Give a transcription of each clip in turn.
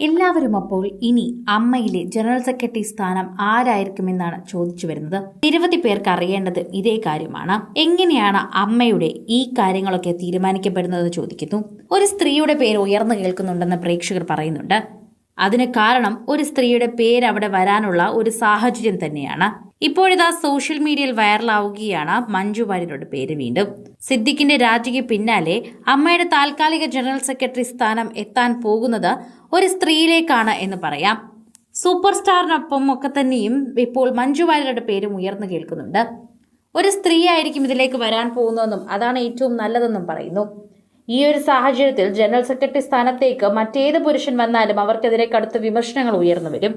എല്ലാവരും അപ്പോൾ ഇനി അമ്മയിലെ ജനറൽ സെക്രട്ടറി സ്ഥാനം ആരായിരിക്കുമെന്നാണ് ചോദിച്ചു വരുന്നത്. നിരവധി പേർക്ക് അറിയേണ്ടത് ഇതേ കാര്യമാണ്. എങ്ങനെയാണ് അമ്മയുടെ ഈ കാര്യങ്ങളൊക്കെ തീരുമാനിക്കപ്പെടുന്നത് ചോദിക്കുന്നു. ഒരു സ്ത്രീയുടെ പേര് ഉയർന്നു കേൾക്കുന്നുണ്ടെന്ന് പ്രേക്ഷകർ പറയുന്നുണ്ട്. അതിന് കാരണം ഒരു സ്ത്രീയുടെ പേര് അവിടെ വരാനുള്ള ഒരു സാഹചര്യം തന്നെയാണ്. ഇപ്പോഴിതാ സോഷ്യൽ മീഡിയയിൽ വൈറലാവുകയാണ് മഞ്ജു വാര്യരുടെ പേര് വീണ്ടും. സിദ്ദിഖിന്റെ രാജിക്ക് പിന്നാലെ അമ്മയുടെ താൽക്കാലിക ജനറൽ സെക്രട്ടറി സ്ഥാനം എത്താൻ പോകുന്നത് ഒരു സ്ത്രീയിലേക്കാണ് എന്ന് പറയാം. സൂപ്പർ സ്റ്റാറിനൊപ്പം ഒക്കെ തന്നെയും ഇപ്പോൾ മഞ്ജു വാര്യരുടെ പേരും ഉയർന്നു കേൾക്കുന്നുണ്ട്. ഒരു സ്ത്രീ ആയിരിക്കും ഇതിലേക്ക് വരാൻ പോകുന്നതെന്നും അതാണ് ഏറ്റവും നല്ലതെന്നും പറയുന്നു. ഈ ഒരു സാഹചര്യത്തിൽ ജനറൽ സെക്രട്ടറി സ്ഥാനത്തേക്ക് മറ്റേത് പുരുഷൻ വന്നാലും അവർക്കെതിരെ കടുത്ത വിമർശനങ്ങൾ ഉയർന്നു വരും.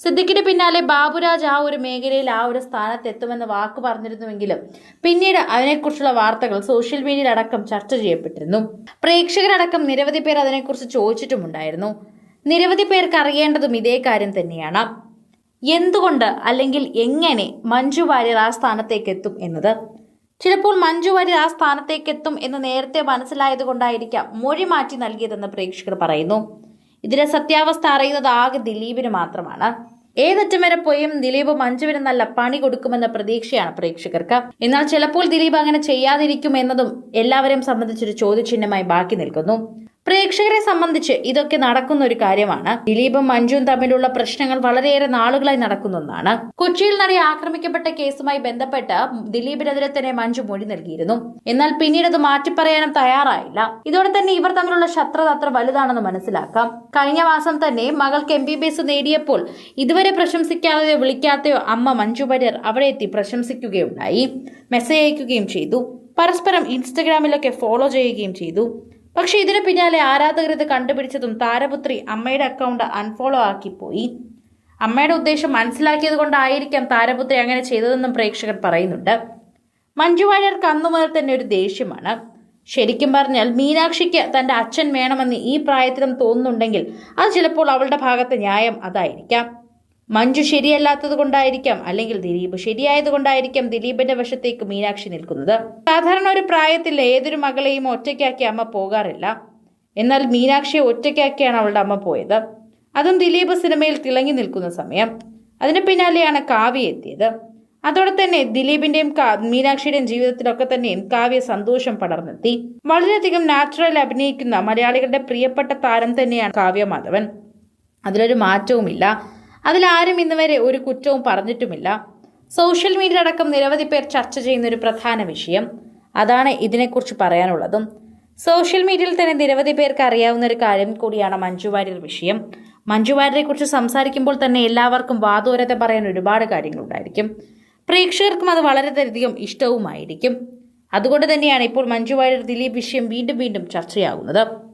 സിദ്ദിഖിന് പിന്നാലെ ബാബുരാജ് ആ ഒരു മേഖലയിൽ ആ ഒരു സ്ഥാനത്ത് എത്തുമെന്ന് വാക്ക് പറഞ്ഞിരുന്നുവെങ്കിലും പിന്നീട് അതിനെക്കുറിച്ചുള്ള വാർത്തകൾ സോഷ്യൽ മീഡിയയിൽ അടക്കം ചർച്ച ചെയ്യപ്പെട്ടിരുന്നു. പ്രേക്ഷകരടക്കം നിരവധി പേർ അതിനെക്കുറിച്ച് ചോദിച്ചിട്ടുമുണ്ടായിരുന്നു. നിരവധി പേർക്ക് അറിയേണ്ടതും ഇതേ കാര്യം തന്നെയാണ്. എന്തുകൊണ്ട് അല്ലെങ്കിൽ എങ്ങനെ മഞ്ജു വാര്യർ ആ സ്ഥാനത്തേക്ക് എത്തും എന്നത്? ചിലപ്പോൾ മഞ്ജു വാര്യർ ആ സ്ഥാനത്തേക്ക് എത്തും എന്ന് നേരത്തെ മനസ്സിലായത് കൊണ്ടായിരിക്കാം മൊഴി മാറ്റി നൽകിയതെന്ന് പ്രേക്ഷകർ പറയുന്നു. ഇതിലെ സത്യാവസ്ഥ അറിയുന്നത് ആകെ ദിലീപിന് മാത്രമാണ്. ഏതറ്റം വരെ പോയും ദിലീപ് മഞ്ജുവിന് നല്ല പണി കൊടുക്കുമെന്ന പ്രതീക്ഷയാണ് പ്രേക്ഷകർക്ക്. എന്നാൽ ചിലപ്പോൾ ദിലീപ് അങ്ങനെ ചെയ്യാതിരിക്കും എന്നതും എല്ലാവരെയും സംബന്ധിച്ചൊരു ചോദ്യചിഹ്നമായി ബാക്കി നിൽക്കുന്നു. പ്രേക്ഷകരെ സംബന്ധിച്ച് ഇതൊക്കെ നടക്കുന്ന ഒരു കാര്യമാണ്. ദിലീപും മഞ്ജുവും തമ്മിലുള്ള പ്രശ്നങ്ങൾ വളരെയേറെ നാളുകളായി നടക്കുന്ന ഒന്നാണ് കൊച്ചിയിൽ നടി ആക്രമിക്കപ്പെട്ട കേസുമായി ബന്ധപ്പെട്ട് ദിലീപിനെതിരെ തന്നെ മഞ്ജു മൊഴി നൽകിയിരുന്നു. എന്നാൽ പിന്നീട് അത് മാറ്റിപ്പറയാനും തയ്യാറായില്ല. ഇതോടെ തന്നെ ഇവർ തമ്മിലുള്ള ശത്രുത അത്ര വലുതാണെന്ന് മനസ്സിലാക്കാം. കഴിഞ്ഞ മാസം തന്നെ മകൾക്ക് എം ബി ബി എസ് നേടിയപ്പോൾ ഇതുവരെ പ്രശംസിക്കാതെയോ വിളിക്കാതെയോ അമ്മ മഞ്ജു വാര്യർ അവിടെ എത്തി പ്രശംസിക്കുകയുണ്ടായി. മെസ്സേജ് അയക്കുകയും ചെയ്തു. പരസ്പരം ഇൻസ്റ്റഗ്രാമിലൊക്കെ ഫോളോ ചെയ്യുകയും ചെയ്തു. പക്ഷെ ഇതിന് പിന്നാലെ ആരാധകർ ഇത് കണ്ടുപിടിച്ചതും താരപുത്രി അമ്മയുടെ അക്കൗണ്ട് അൺഫോളോ ആക്കിപ്പോയി. അമ്മയുടെ ഉദ്ദേശം മനസ്സിലാക്കിയത് കൊണ്ടായിരിക്കാം താരപുത്രി അങ്ങനെ ചെയ്തതെന്നും പ്രേക്ഷകർ പറയുന്നുണ്ട്. മഞ്ജു വാര്യർക്ക് അന്നു മുതൽ തന്നെ ഒരു ദേഷ്യമാണ്. ശരിക്കും പറഞ്ഞാൽ മീനാക്ഷിക്ക് തന്റെ അച്ഛൻ വേണമെന്ന് ഈ പ്രായത്തിലും തോന്നുന്നുണ്ടെങ്കിൽ അത് ചിലപ്പോൾ അവളുടെ ഭാഗത്തെ ന്യായം അതായിരിക്കാം. മഞ്ജു ശരിയല്ലാത്തത് കൊണ്ടായിരിക്കാം അല്ലെങ്കിൽ ദിലീപ് ശരിയായത് കൊണ്ടായിരിക്കാം ദിലീപിന്റെ വശത്തേക്ക് മീനാക്ഷി നിൽക്കുന്നത്. സാധാരണ ഒരു പ്രായത്തിൽ ഏതൊരു മകളെയും ഒറ്റയ്ക്കാക്കി അമ്മ പോകാറില്ല. എന്നാൽ മീനാക്ഷിയെ ഒറ്റയ്ക്കാക്കിയാണ് അവളുടെ അമ്മ പോയത്. അതും ദിലീപ് സിനിമയിൽ തിളങ്ങി നിൽക്കുന്ന സമയം. അതിന് പിന്നാലെയാണ് കാവ്യ എത്തിയത്. അതോടെ തന്നെ ദിലീപിന്റെയും മീനാക്ഷിയുടെയും ജീവിതത്തിലൊക്കെ തന്നെയും കാവ്യ സന്തോഷം പടർന്നെത്തി. വളരെയധികം നാച്ചുറൽ അഭിനയിക്കുന്ന മലയാളികളുടെ പ്രിയപ്പെട്ട താരം തന്നെയാണ് കാവ്യ മാധവൻ. അതിലൊരു മാറ്റവുമില്ല. അതിലാരും ഇന്നുവരെ ഒരു കുറ്റവും പറഞ്ഞിട്ടുമില്ല. സോഷ്യൽ മീഡിയ അടക്കം നിരവധി പേർ ചർച്ച ചെയ്യുന്ന ഒരു പ്രധാന വിഷയം. അതാണ് ഇതിനെക്കുറിച്ച് പറയാനുള്ളതും. സോഷ്യൽ മീഡിയയിൽ തന്നെ നിരവധി പേർക്ക് അറിയാവുന്ന ഒരു കാര്യം കൂടിയാണ് മഞ്ജു വാര്യർ വിഷയം. മഞ്ജു വാര്യരെ കുറിച്ച് സംസാരിക്കുമ്പോൾ തന്നെ എല്ലാവർക്കും വാദോരത്തെ പറയാൻ ഒരുപാട് കാര്യങ്ങളുണ്ടായിരിക്കും. പ്രേക്ഷകർക്കും അത് വളരെയധികം ഇഷ്ടവുമായിരിക്കും. അതുകൊണ്ട് തന്നെയാണ് ഇപ്പോൾ മഞ്ജു വാര്യർ ദിലീപ് വിഷയം വീണ്ടും വീണ്ടും ചർച്ചയാകുന്നത്